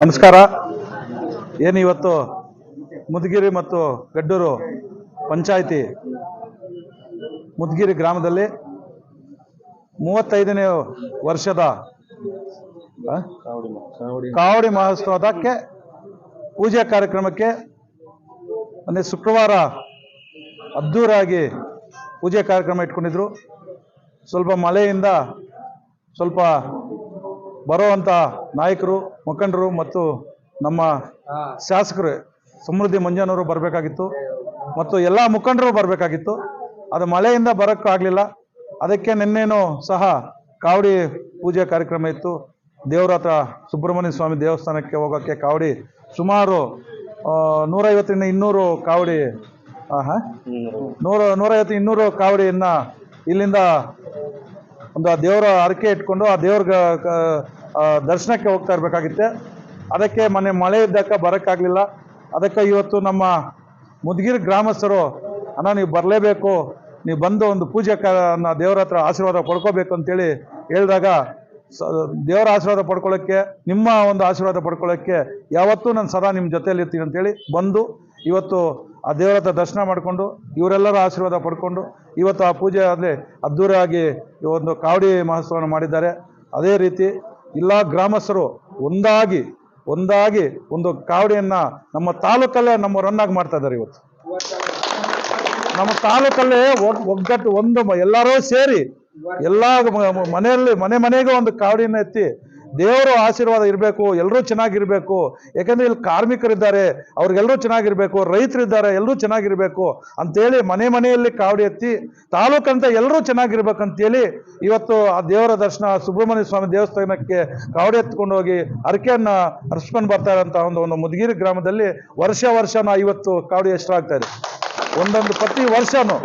ನಮಸ್ಕಾರ. ಏನು ಇವತ್ತು? ಮುದಗಿರಿ ಮತ್ತು ಗಡ್ಡೂರು ಪಂಚಾಯಿತಿ ಮುದಗಿರಿ ಗ್ರಾಮದಲ್ಲಿ ಮೂವತ್ತೈದನೇ ವರ್ಷದ? ಕಾವಡಿ ಮಹೋತ್ಸವದಕ್ಕೆ ಪೂಜೆ ಕಾರ್ಯಕ್ರಮಕ್ಕೆ ಅಂದರೆ ಶುಕ್ರವಾರ ಅದ್ಧೂರಾಗಿ ಪೂಜೆ ಕಾರ್ಯಕ್ರಮ ಇಟ್ಕೊಂಡಿದ್ರು. ಸ್ವಲ್ಪ ಮಳೆಯಿಂದ ಸ್ವಲ್ಪ ಬರುವಂಥ ನಾಯಕರು ಮುಖಂಡರು ಮತ್ತು ನಮ್ಮ ಶಾಸಕರು ಸಮೃದ್ಧಿ ಮಂಜನವರು ಬರಬೇಕಾಗಿತ್ತು ಮತ್ತು ಎಲ್ಲ ಮುಖಂಡರು ಬರಬೇಕಾಗಿತ್ತು. ಅದು ಮಳೆಯಿಂದ ಬರೋಕ್ಕಾಗಲಿಲ್ಲ ಅದಕ್ಕೆ ನಿನ್ನೇನು ಸಹ ಕಾವಡಿ ಪೂಜೆ ಕಾರ್ಯಕ್ರಮ ಇತ್ತು. ದೇವರ ಹತ್ರ ಸುಬ್ರಹ್ಮಣ್ಯ ಸ್ವಾಮಿ ದೇವಸ್ಥಾನಕ್ಕೆ ಹೋಗೋಕ್ಕೆ ಕಾವಡಿ ಸುಮಾರು ನೂರೈವತ್ತರಿಂದ ಇನ್ನೂರು ಕಾವಡಿ ಹಾಂ? ನೂರ ನೂರೈವತ್ತು ಇನ್ನೂರು ಕಾವಡಿಯನ್ನು ಇಲ್ಲಿಂದ ಒಂದು ಆ ದೇವರ ಹರಕೆ ಇಟ್ಕೊಂಡು ಆ ದೇವ್ರ ದರ್ಶನಕ್ಕೆ ಹೋಗ್ತಾ ಇರಬೇಕಾಗಿತ್ತೆ. ಅದಕ್ಕೆ ಮೊನ್ನೆ ಮಳೆ ಇದ್ದಕ್ಕ ಬರೋಕ್ಕಾಗಲಿಲ್ಲ. ಅದಕ್ಕೆ ಇವತ್ತು ನಮ್ಮ ಮುದ್ಗಿರ್ ಗ್ರಾಮಸ್ಥರು, ಅಣ್ಣ, ನೀವು ಬರಲೇಬೇಕು. ನೀವು ಬಂದು ಒಂದು ಪೂಜೆ ದೇವರ ಹತ್ರ ಆಶೀರ್ವಾದ ಪಡ್ಕೋಬೇಕು ಅಂತೇಳಿ ಹೇಳಿದಾಗ ದೇವರ ಆಶೀರ್ವಾದ ಪಡ್ಕೊಳ್ಳೋಕ್ಕೆ, ನಿಮ್ಮ ಒಂದು ಆಶೀರ್ವಾದ ಪಡ್ಕೊಳ್ಳೋಕ್ಕೆ ಯಾವತ್ತೂ ನಾನು ಸದಾ ನಿಮ್ಮ ಜೊತೆಯಲ್ಲಿ ಇರ್ತೀನಿ ಅಂತೇಳಿ ಬಂದು ಇವತ್ತು ಆ ದೇವರ ಹತ್ರ ದರ್ಶನ ಮಾಡಿಕೊಂಡು, ಇವರೆಲ್ಲರ ಆಶೀರ್ವಾದ ಪಡ್ಕೊಂಡು, ಇವತ್ತು ಆ ಪೂಜೆ ಅಲ್ಲಿ ಅದ್ದೂರಿಯಾಗಿ ಒಂದು ಕಾವಡಿ ಮಹೋತ್ಸವವನ್ನು ಮಾಡಿದ್ದಾರೆ. ಅದೇ ರೀತಿ ಎಲ್ಲ ಗ್ರಾಮಸ್ಥರು ಒಂದಾಗಿ ಒಂದಾಗಿ ಒಂದು ಕಾವಡಿಯನ್ನು ನಮ್ಮ ತಾಲೂಕಲ್ಲೇ ನಮ್ಮ ನಮ್ಮವರನ್ನಾಗಿ ಮಾಡ್ತಾ ಇದ್ದಾರೆ ಇವತ್ತು. ನಮ್ಮ ತಾಲೂಕಲ್ಲೇ ಒಗ್- ಒಗ್ಗಟ್ಟು ಒಂದು ಎಲ್ಲರೂ ಸೇರಿ ಎಲ್ಲ ಮನೆಯಲ್ಲಿ, ಮನೆ ಮನೆಗೂ ಒಂದು ಕಾವಡಿಯನ್ನು ಎತ್ತಿ ದೇವರು ಆಶೀರ್ವಾದ ಇರಬೇಕು ಎಲ್ಲರೂ ಚೆನ್ನಾಗಿರಬೇಕು. ಯಾಕಂದ್ರೆ ಇಲ್ಲಿ ಕಾರ್ಮಿಕರಿದ್ದಾರೆ ಅವ್ರಿಗೆಲ್ಲರೂ ಚೆನ್ನಾಗಿರಬೇಕು, ರೈತರಿದ್ದಾರೆ ಎಲ್ಲರೂ ಚೆನ್ನಾಗಿರಬೇಕು ಅಂತೇಳಿ ಮನೆ ಮನೆಯಲ್ಲಿ ಕಾವಡಿ ಎತ್ತಿ ತಾಲೂಕಂತ ಎಲ್ಲರೂ ಚೆನ್ನಾಗಿರ್ಬೇಕು ಅಂತೇಳಿ ಇವತ್ತು ಆ ದೇವರ ದರ್ಶನ, ಸುಬ್ರಹ್ಮಣ್ಯ ಸ್ವಾಮಿ ದೇವಸ್ಥಾನಕ್ಕೆ ಕಾವಡಿ ಎತ್ಕೊಂಡು ಹೋಗಿ ಹರಕೆಯನ್ನ ಹರ್ಸ್ಕೊಂಡು ಬರ್ತಾ ಇರೋಂಥ ಒಂದು ಒಂದು ಮುದಗಿರಿ ಗ್ರಾಮದಲ್ಲಿ ವರ್ಷ ವರ್ಷನ ಇವತ್ತು ಕಾವಡಿ ಎಷ್ಟಾಗ್ತಾ ಇದೆ. ಒಂದೊಂದು ಪ್ರತಿ ವರ್ಷನೂ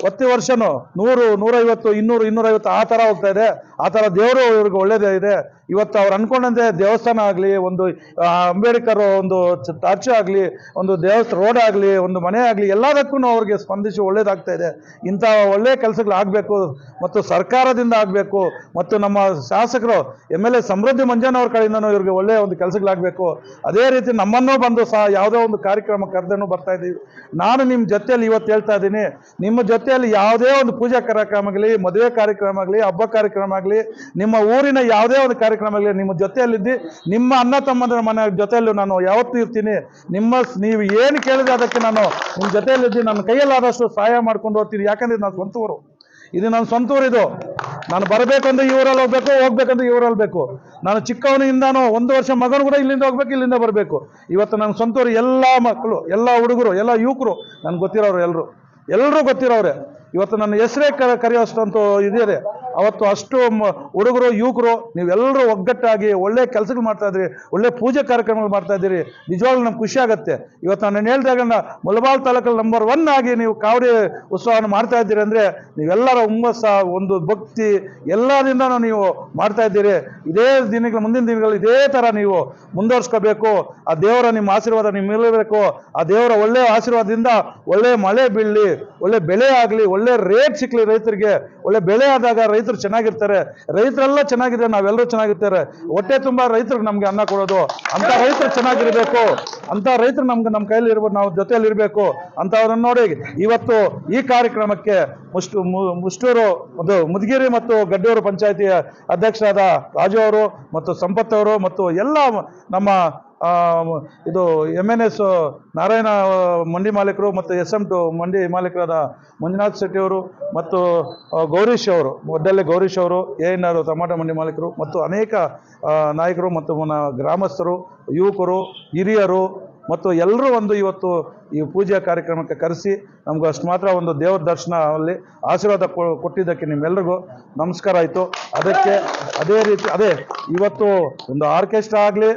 ಪ್ರತಿ ವರ್ಷನೂ ನೂರು, ನೂರೈವತ್ತು, ಇನ್ನೂರು, ಇನ್ನೂರೈವತ್ತು ಆ ಥರ ಹೋಗ್ತಾ ಇದೆ. ಆ ಥರ ದೇವರು ಇವ್ರಿಗೆ ಒಳ್ಳೇದೇ ಇದೆ. ಇವತ್ತು ಅವ್ರು ಅನ್ಕೊಂಡಂತೆ ದೇವಸ್ಥಾನ ಆಗಲಿ, ಒಂದು ಅಂಬೇಡ್ಕರ್ ಒಂದು ಟಾರ್ಚ್ ಆಗಲಿ, ಒಂದು ದೇವಸ್ಥಾನ ರೋಡ್ ಆಗಲಿ, ಒಂದು ಮನೆ ಆಗಲಿ, ಎಲ್ಲದಕ್ಕೂ ಅವ್ರಿಗೆ ಸ್ಪಂದಿಸಿ ಒಳ್ಳೇದಾಗ್ತಾ ಇದೆ. ಇಂಥ ಕೆಲಸಗಳು ಆಗಬೇಕು ಮತ್ತು ಸರ್ಕಾರದಿಂದ ಆಗಬೇಕು ಮತ್ತು ನಮ್ಮ ಶಾಸಕರು M L A Samruddhi Manjan ಅವ್ರ ಕಡೆಯಿಂದನೂ ಇವ್ರಿಗೆ ಒಳ್ಳೆಯ ಒಂದು ಕೆಲಸಗಳಾಗಬೇಕು ಅದೇ ರೀತಿ ನಮ್ಮನ್ನು ಬಂದು ಸಹ ಯಾವುದೋ ಒಂದು ಕಾರ್ಯಕ್ರಮ ಕರೆದನ್ನು ಬರ್ತಾ ಇದ್ದೀವಿ. ನಾನು ನಿಮ್ಮ ಜೊತೆಯಲ್ಲಿ ಇವತ್ತು ಹೇಳ್ತಾ ಇದ್ದೀನಿ. ನಿಮ್ಮ ಜೊತೆಯಲ್ಲಿ ಯಾವುದೇ ಒಂದು ಪೂಜಾ ಕಾರ್ಯಕ್ರಮ ಆಗಲಿ, ಮದುವೆ ಕಾರ್ಯಕ್ರಮ ಆಗಲಿ, ಹಬ್ಬ ಕಾರ್ಯಕ್ರಮ ಆಗಲಿ, ನಿಮ್ಮ ಊರಿನ ಯಾವುದೇ ಒಂದು ಕಾರ್ಯಕ್ರಮ ಆಗಲಿ, ನಿಮ್ಮ ಜೊತೆಯಲ್ಲಿದ್ದು, ನಿಮ್ಮ ಅಣ್ಣ ತಮ್ಮಂದ್ರ ಮನೆ ಜೊತೆಯಲ್ಲೂ ನಾನು ಯಾವತ್ತೂ ಇರ್ತೀನಿ. ನಿಮ್ಮ ನೀವು ಏನು ಕೇಳಿದ್ರೆ ಅದಕ್ಕೆ ನಾನು ನಿಮ್ಮ ಜೊತೆಯಲ್ಲಿದ್ದು, ನನ್ನ ಕೈಯಲ್ಲಾದಷ್ಟು ಸಹಾಯ ಮಾಡ್ಕೊಂಡು ಹೋಗ್ತೀನಿ. ಯಾಕಂದ್ರೆ ನಾನು ಸ್ವಂತ ಊರು. ಇದು ನನ್ನ ಸ್ವಂತ ಇದು. ನಾನು ಬರಬೇಕಂದ್ರೆ ಇವರಲ್ಲಿ ಊರಲ್ಲಿ ಹೋಗ್ಬೇಕು, ಹೋಗ್ಬೇಕಂದ್ರೆ ಇವರಲ್ಲಿ ಬೇಕು. ನಾನು ಚಿಕ್ಕವನಿಂದಾನು, ಒಂದು ವರ್ಷ ಮಗನು ಕೂಡ ಇಲ್ಲಿಂದ ಹೋಗ್ಬೇಕು, ಇಲ್ಲಿಂದ ಬರಬೇಕು. ಇವತ್ತು ನನ್ನ ಸ್ವಂತ ಊರು, ಎಲ್ಲ ಮಕ್ಕಳು, ಎಲ್ಲ ಹುಡುಗರು, ಎಲ್ಲ ಯುವಕರು, ನನ್ಗೆ ಗೊತ್ತಿರೋರು ಎಲ್ಲರೂ ಎಲ್ಲರೂ ಗೊತ್ತಿರೋರೆ ಇವತ್ತು ನನ್ನ ಹೆಸರೇ ಕರೆಯೋಷ್ಟಂತೂ ಇದೆ ಅವತ್ತು ಅಷ್ಟು ಹುಡುಗರು, ಯುವಕರು, ನೀವೆಲ್ಲರೂ ಒಗ್ಗಟ್ಟಾಗಿ ಒಳ್ಳೆ ಕೆಲಸಗಳು ಮಾಡ್ತಾ ಇದ್ರಿ ಒಳ್ಳೆ ಪೂಜೆ ಕಾರ್ಯಕ್ರಮಗಳು ಮಾಡ್ತಾ ಇದ್ದೀರಿ, ನಿಜವಾಗ್ಲೂ ನಮ್ಗೆ ಖುಷಿ ಆಗುತ್ತೆ. ಇವತ್ತು ನಾನು ಹೇಳಿದಾಗ ಮುಲಬಾಲ್ ತಾಲೂಕಲ್ಲಿ ನಂಬರ್ ಒನ್ ಆಗಿ ನೀವು ಕಾವಡಿ ಉತ್ಸವವನ್ನು ಮಾಡ್ತಾ ಇದ್ದೀರಿ ಅಂದರೆ ನೀವೆಲ್ಲರ ಹುಮ್ಮಸ್ಸ, ಒಂದು ಭಕ್ತಿ, ಎಲ್ಲದಿಂದನೂ ನೀವು ಮಾಡ್ತಾ ಇದ್ದೀರಿ. ಇದೇ ದಿನಗಳ, ಮುಂದಿನ ದಿನಗಳಲ್ಲಿ ಇದೇ ಥರ ನೀವು ಮುಂದುವರ್ಸ್ಕೋಬೇಕು. ಆ ದೇವರ ನಿಮ್ಮ ಆಶೀರ್ವಾದ ನಿಮ್ಮ ಇರಬೇಕು. ಆ ದೇವರ ಒಳ್ಳೆಯ ಆಶೀರ್ವಾದದಿಂದ ಒಳ್ಳೆ ಮಳೆ ಬೀಳಲಿ, ಒಳ್ಳೆ ಬೆಳೆ ಆಗಲಿ, ಒಳ್ಳೆ ರೇಟ್ ಸಿಕ್ಕಲಿ ರೈತರಿಗೆ, ಒಳ್ಳೆ ಬೆಳೆ ಆದಾಗ ರೈತರು ಚೆನ್ನಾಗಿರ್ತಾರೆ, ರೈತರೆಲ್ಲ ಚೆನ್ನಾಗಿದೆ, ನಾವೆಲ್ಲರೂ ಚೆನ್ನಾಗಿರ್ತಾರೆ. ಹೊಟ್ಟೆ ತುಂಬ ರೈತರಿಗೆ ನಮ್ಗೆ ಅನ್ನ ಕೊಡೋದು. ಅಂತ ರೈತರು ಚೆನ್ನಾಗಿರ್ಬೇಕು. ಅಂತ ರೈತರು ನಮ್ಗೆ ನಮ್ಮ ಕೈಯಲ್ಲಿ ಇರ್ಬೋದು ನಾವು ಜೊತೆಯಲ್ಲಿ ಇರಬೇಕು. ಅಂತವ್ರನ್ನ ನೋಡಿ, ಇವತ್ತು ಈ ಕಾರ್ಯಕ್ರಮಕ್ಕೆ ಮುಷ್ಟು ಮುಷ್ಟೂರು ಒಂದು ಮುದಗಿರಿ ಮತ್ತು ಗಡ್ಡೂರು ಪಂಚಾಯತಿಯ ಅಧ್ಯಕ್ಷರಾದ ರಾಜು ಅವರು ಮತ್ತು ಸಂಪತ್ ಅವರು ಮತ್ತು ಎಲ್ಲ ನಮ್ಮ ಇದು ಎಂ ಎನ್ ಎಸ್ ನಾರಾಯಣ ಮಂಡಿ ಮಾಲೀಕರು ಮತ್ತು ಎಸ್ ಎಂ ಟು ಮಂಡಿ ಮಾಲೀಕರಾದ ಮಂಜುನಾಥ್ ಶೆಟ್ಟಿ ಅವರು ಮತ್ತು ಗೌರೀಶ್ ಅವರು ಒಡ್ಡಲ್ಲಿ ಗೌರೀಶ್ ಅವರು, ಎ ಎನ್ ಆರ್ ತಮಾಟ ಮಂಡಿ ಮಾಲೀಕರು ಮತ್ತು ಅನೇಕ ನಾಯಕರು ಮತ್ತು ಗ್ರಾಮಸ್ಥರು, ಯುವಕರು, ಹಿರಿಯರು ಮತ್ತು ಎಲ್ಲರೂ ಒಂದು ಇವತ್ತು ಈ ಪೂಜಾ ಕಾರ್ಯಕ್ರಮಕ್ಕೆ ಕರೆಸಿ ನಮ್ಗೆ ಅಷ್ಟು ಮಾತ್ರ ಒಂದು ದೇವರ ದರ್ಶನ ಅಲ್ಲಿ ಆಶೀರ್ವಾದ ಕೊಟ್ಟಿದ್ದಕ್ಕೆ ನಿಮ್ಮೆಲ್ರಿಗೂ ನಮಸ್ಕಾರ ಆಯಿತು. ಅದಕ್ಕೆ ಅದೇ ರೀತಿ, ಅದೇ, ಇವತ್ತು ಒಂದು ಆರ್ಕೆಸ್ಟ್ರಾ ಆಗಲಿ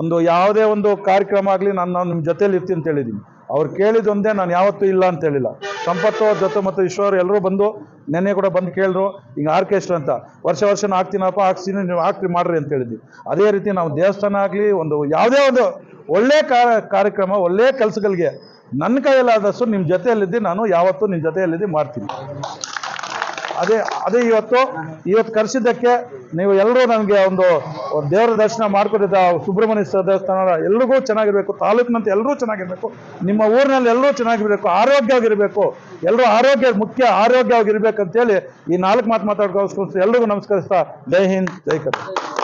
ಒಂದು ಯಾವುದೇ ಒಂದು ಕಾರ್ಯಕ್ರಮ ಆಗಲಿ ನಾನು ನಾನು ನಿಮ್ಮ ಜೊತೆಲಿ ಇರ್ತೀನಿ ಅಂತ ಹೇಳಿದ್ದೀನಿ ಅವ್ರು ಕೇಳಿದೊಂದೇ ನಾನು ಯಾವತ್ತೂ ಇಲ್ಲ ಅಂತ ಹೇಳಿಲ್ಲ. ಸಂಪತ್ತು ಜೊತೆ ಮತ್ತು ಈಶ್ವರ್ ಎಲ್ಲರೂ ಬಂದು ನೆನ್ನೆ ಕೂಡ ಬಂದು ಕೇಳಿದ್ರು, ಹಿಂಗೆ ಆರ್ಕೆಸ್ಟ್ರಾ ಅಂತ. ವರ್ಷ ವರ್ಷ ಹಾಕ್ತೀನಪ್ಪ ಹಾಕ್ತೀನಿ ನೀವು ಹಾಕ್ರಿ, ಮಾಡ್ರಿ ಅಂತ ಹೇಳಿದ್ವಿ. ಅದೇ ರೀತಿ ನಾವು ದೇವಸ್ಥಾನ ಆಗಲಿ, ಒಂದು ಯಾವುದೇ ಒಂದು ಒಳ್ಳೆ ಕಾರ್ಯಕ್ರಮ, ಒಳ್ಳೆ ಕೆಲಸಗಳಿಗೆ ನನ್ನ ಕೈಯಲ್ಲಾದಷ್ಟು ನಿಮ್ಮ ಜೊತೆಯಲ್ಲಿದ್ದು, ನಾನು ಯಾವತ್ತೂ ನಿಮ್ಮ ಜೊತೆಯಲ್ಲಿದ್ದು ಮಾಡ್ತೀನಿ. ಅದೇ ಅದೇ ಇವತ್ತು ಇವತ್ತು ಕರೆಸಿದ್ದಕ್ಕೆ ನೀವು ಎಲ್ಲರೂ ನನಗೆ ಒಂದು ದೇವರ ದರ್ಶನ ಮಾಡ್ಕೊಟ್ಟಿದ್ದ ಸುಬ್ರಹ್ಮಣ್ಯ ದೇವಸ್ಥಾನ ಎಲ್ರಿಗೂ ಚೆನ್ನಾಗಿರಬೇಕು, ತಾಲೂಕಿನಂತೆ ಎಲ್ಲರೂ ಚೆನ್ನಾಗಿರಬೇಕು, ನಿಮ್ಮ ಊರಿನಲ್ಲಿ ಎಲ್ಲರೂ ಚೆನ್ನಾಗಿರ್ಬೇಕು, ಆರೋಗ್ಯವಾಗಿರಬೇಕು ಎಲ್ಲರೂ ಆರೋಗ್ಯ ಮುಖ್ಯ ಆರೋಗ್ಯವಾಗಿರ್ಬೇಕಂತೇಳಿ ಈ ನಾಲ್ಕು ಮಾತು ಮಾತಾಡ್ಕೋಸ್ಕರ ಎಲ್ರಿಗೂ ನಮಸ್ಕರಿಸ್ತಾ, ಜೈ ಹಿಂದ್, ಜೈ ಕರ್ನಾಟಕ.